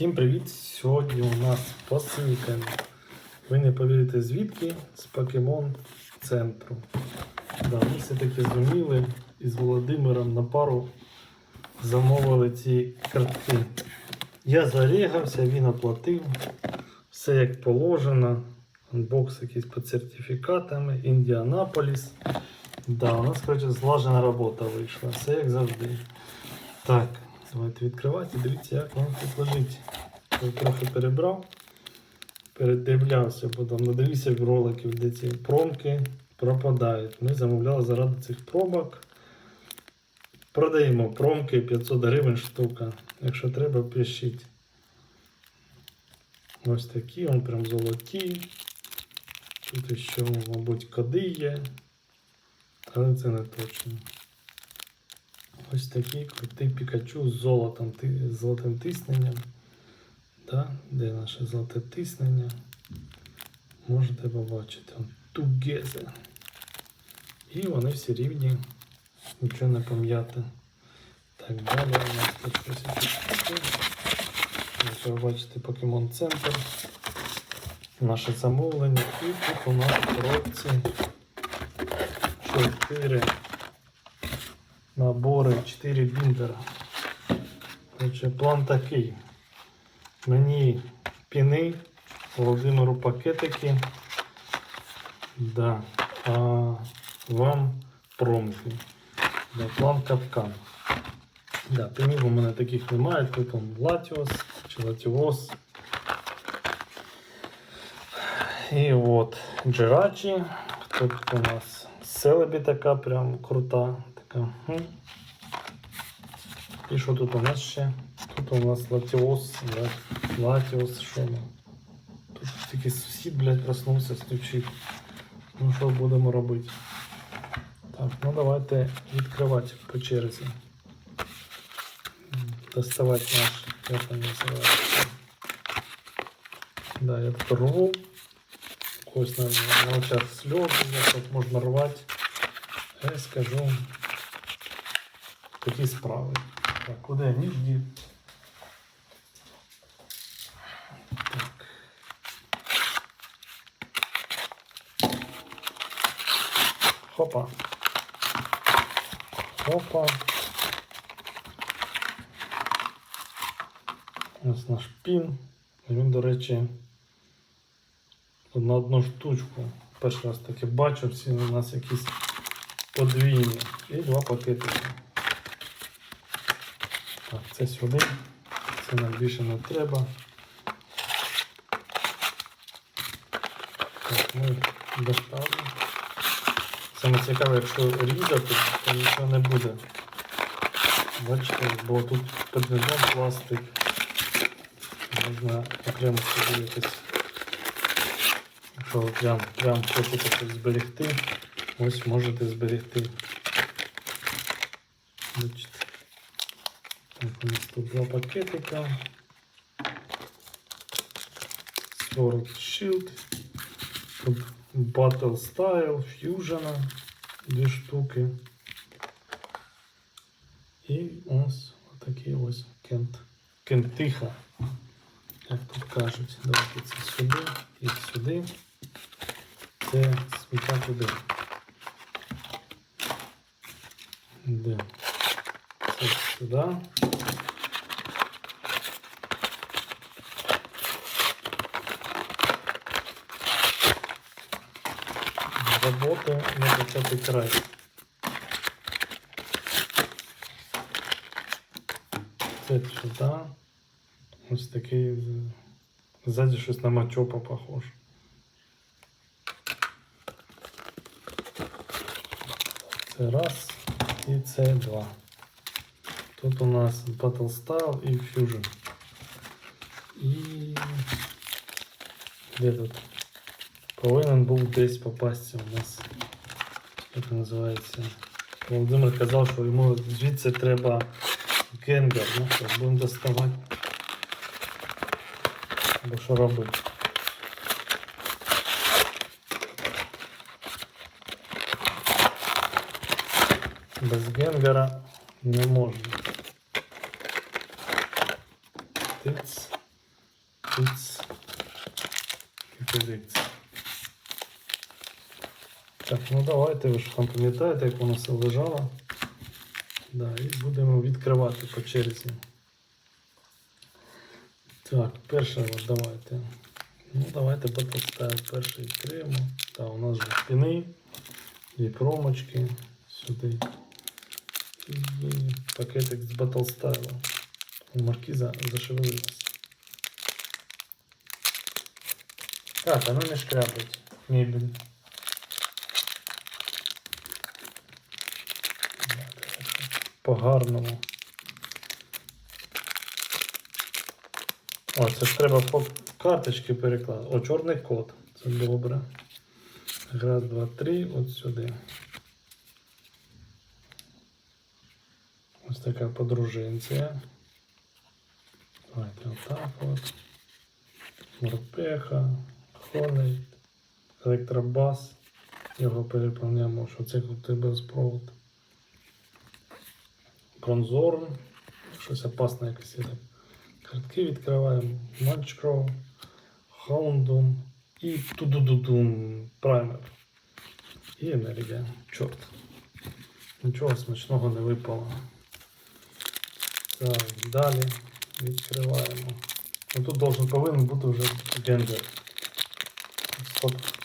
Всім привіт! Сьогодні у нас посилка. Ви не повірите звідки з покемон центру. Да, ми все-таки зуміли із Володимиром на пару замовили ці картки. Я зарегався, він оплатив. Все як положено. Бокс якийсь по сертифікатами, Індіанаполіс. Да, у нас, коротше, злажена робота вийшла. Все як завжди. Так, давайте відкривати дивіться, як воно тут лежить. Я трохи перебрав, передивлявся, потім надивився в роликів, де ці промки пропадають. Ми замовляли заради цих пробок. Продаємо промки 500 гривень штука. Якщо треба, пишіть. Ось такі, вони прям золоті. Тут ще, мабуть, коди є. Але це не точно. Ось такий крутий Пікачу з золотом, золотим тисненням. Да? Де наше золоте тиснення? Можете побачити. Together. І вони всі рівні, нічого не пом'яте. Так, далі у нас тут щось. Ви бачите, Покемон Центр. Наше замовлення. І тут у нас коробці 4 набори 4 біндера. Отже, план такий. Мені піни, Володимиру пакетики. Да. А вам промки. Да, план капкан. Да, пінів у мене таких немає. Тут он Латіос чи Латіос. І от Джерачі. Тут у нас Селебі така прям крута. Хм. І що тут у нас ще? Тут у нас Латіос, Ла- Латіос, що ми? Тут тільки сусід, блядь, проснувся, стучить. Ну що будемо робити? Так, ну давайте відкривати по черзі. Доставати наш, як він називається. Да, я тут рву. У когось на, очах сльози, тут можна рвати. Я скажу такі справи. Так, куди ніж дів? Хопа. Хопа. Ось наш пін. Він, до речі, на одну штучку. Перший раз таки бачу, всі у нас якісь подвійні. І два пакетики. Так, це сюди. Це нам більше не треба. Так, ми доставимо. Саме цікаве, якщо різати, то нічого не буде. Бачите, бо тут під пластик. Можна окремо собі якось. Якщо прям, прям хочете зберегти, ось можете зберегти. Бачите. Так, у нас тут два пакетика. Sword Shield. Тут Battle Style, Fusion. Дві штуки. І ось отакий ось кент. Кентиха. Як тут кажуть. Давайте це сюди і сюди. Це сміття туди. Де? Сюди. Роботи не почати край. Це сюди. Ось такий з- ззаді щось на мачопа похож. Це раз і це два. Тут у нас Battle Style і Fusion. І де тут? Повинен був десь попасться у нас. Як називається? Володимир казав, що йому звідси треба генгер. Ну що, будемо доставати. Або що робити? Без генгера не можна. Тиц. Пиц. Кипелиць. Так, ну давайте, ви ж там пам'ятаєте, як воно все лежало. Да, і будемо відкривати по черзі. Так, перше от давайте. Ну, давайте поставимо перший відкриємо. Так, у нас же спини, і промочки сюди. І пакетик з Battle. У маркіза зашевелилась. Так, воно не шкрябить мебель. По-гарному. О, це ж треба по карточки перекладати. О, чорний код. Це добре. Раз, два, три, от сюди. Ось така подружинція. Давайте отак от. Морпеха, Хонейт, електробас. Його переповняємо, що це крутий безпровод. Бронзорн. Щось опасне якесь є. Картки відкриваємо. Манчкроу, Хаундун і Тудудудум Праймер. І енергія. Чорт. Нічого смачного не випало. Так, далі відкриваємо. Ну, тут должен повинен бути вже гендер.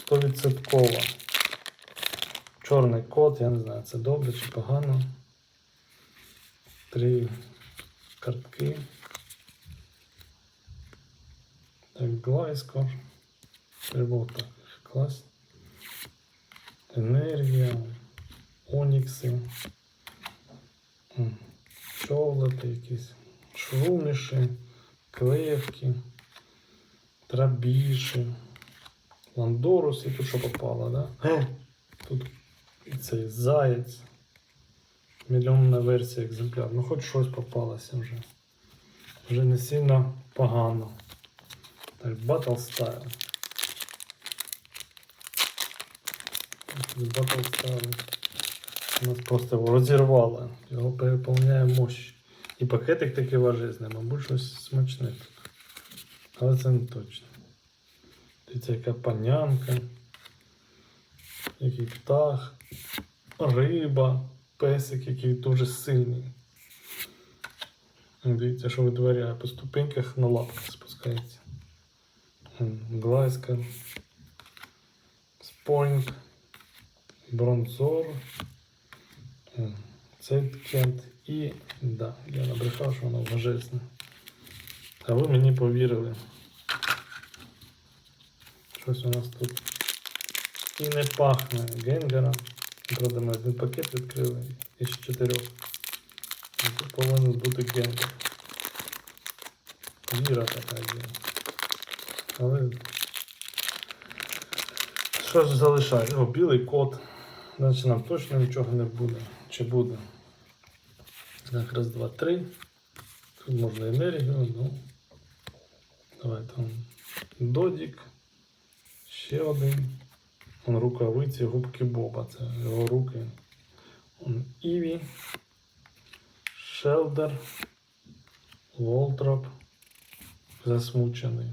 Стовідсотково. Чорний код, я не знаю, це добре чи погано. Три картки. Так, Глайскор. Треба отак класть. Енергія, онікси, щолоти якісь, шруміші, клевки, трабіші, ландорус, і тут що попало, да? Е, Тут і цей заєць. Мільйонна версія екземпляр. Ну хоч щось попалося вже. Вже не сильно погано. Так, Battle Style. Battle Style. Нас просто його розірвало. Його переповняє мощь. І пакетик такий важезний, мабуть, щось смачне. Але це не точно. Дивіться, яка панянка, який птах, риба, песик, який дуже сильний. Дивіться, що витворяє по ступеньках на лапках спускається. Глайска, Спойнг, Бронзор, Цейткент і да, я набрехав, що воно важезне. А ви мені повірили. Щось у нас тут і не пахне генгера. Правда, ми один пакет відкрили із чотирьох. І Тут повинен бути генгер. Віра така є. Але що ж залишає? О, білий кот. Значить нам точно нічого не буде. Чи буде? Так, раз, два, три. Тут можна енергію, ну. Давай там. Додік. Ще один. Он рукавиці губки Боба. Це його руки. Он Іві. Шелдер. Волтроп. Засмучений.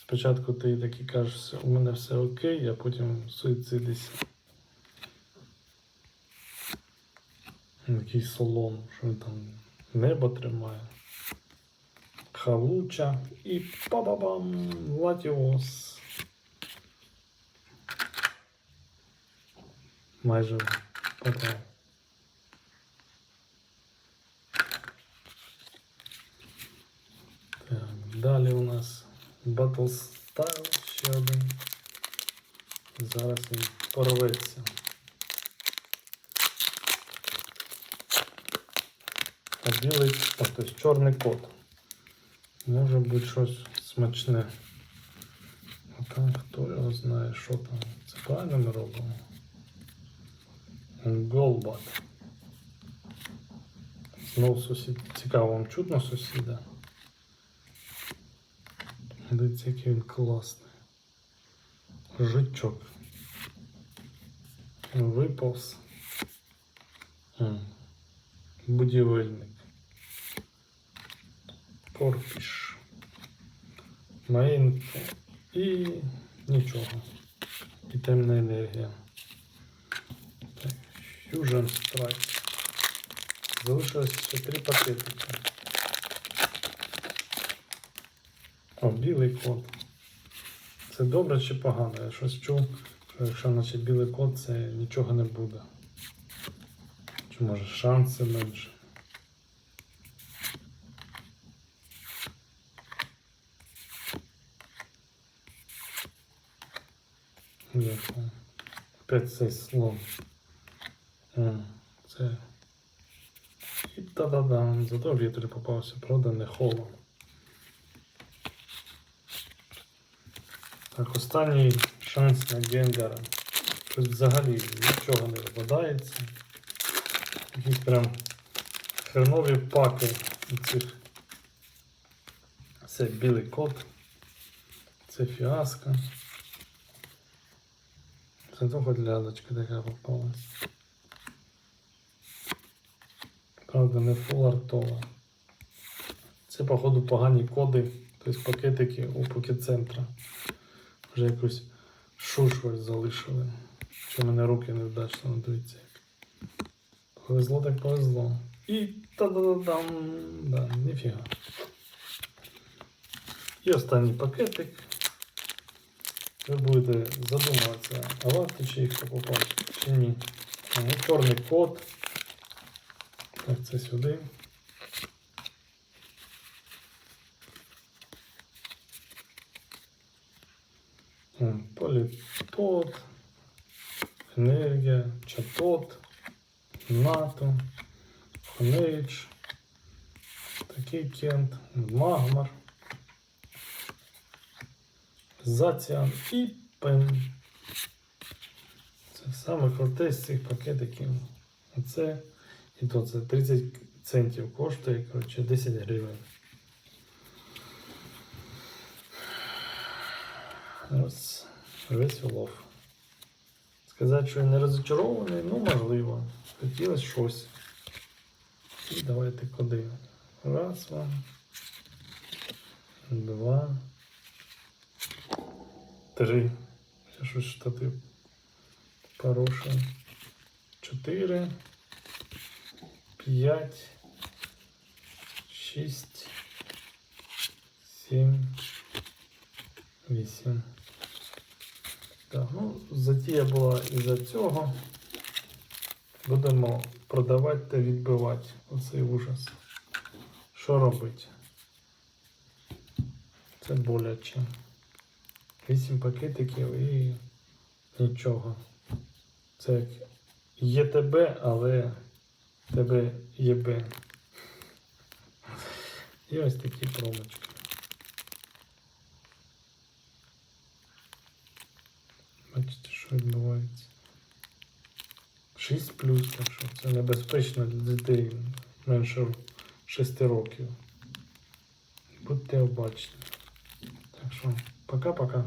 Спочатку ти такий кажеш, у мене все окей, а потім суїцидишся. Який солон, що він там небо тримає. Халуча і па-ба-бам! Латіос. Майже попав. Так, далі у нас Battle Style ще один. Зараз він порветься. А білий, тобто чорний кот. Може бути щось смачне. А там хто його знає, що там. Це правильно ми робимо? Голбат. Знову сусід. Цікаво, вам чутно сусіда? Дивіться, який він класний. Жичок. Виповз. Будівельник. Корпіш. маленьке і нічого. І темна енергія. Так, Fusion Strike. Залишилось ще три пакетики. О, білий код. Це добре чи погано? Я щось чув, що якщо наче білий код, це нічого не буде. Чи може шанси менше? Дякую. Опять цей слон. М, Це. І та-да-дам. Зато вітер попався, правда, не холод. Так, останній шанс на Гендера. Щось взагалі нічого не випадається. Якісь прям хренові паки цих. Це білий кот. Це фіаско. Це то хоч лядочка така попалась. Правда, не фул артова. Це, походу, погані коди, тобто пакетики у покет-центра. Вже якусь шушваль залишили. Що мене руки невдачно як. Повезло так повезло. І та-да-да-дам. Да, ніфіга. І останній пакетик. Ви будете задумуватися, а варто чи їх покупати, чи ні. Чорний код. Так, це сюди. М, Політот, енергія, чатот, НАТО, Хонейдж, такий кент, магмар, Заціан і пен. Це саме круте з цих пакетиків. Оце і то це 30 центів коштує, коротше, 10 гривень. Весь улов. Сказати, що я не розочарований, ну можливо. Хотілося щось. І давайте коди. Раз вам. Два. Три. Я щось штатив порушив. Чотири. П'ять. Шість. Сім. Вісім. Так, ну, затія була із-за цього. Будемо продавати та відбивати оцей ужас. Що робити? Це боляче. Вісім пакетиків і нічого. Це як ЄТБ, але тебе ЄБ. І ось такі промочки. Бачите, що відбувається. 6 плюс, так що це небезпечно для дітей менше 6 років. Будьте обачні. Так що, пока-пока.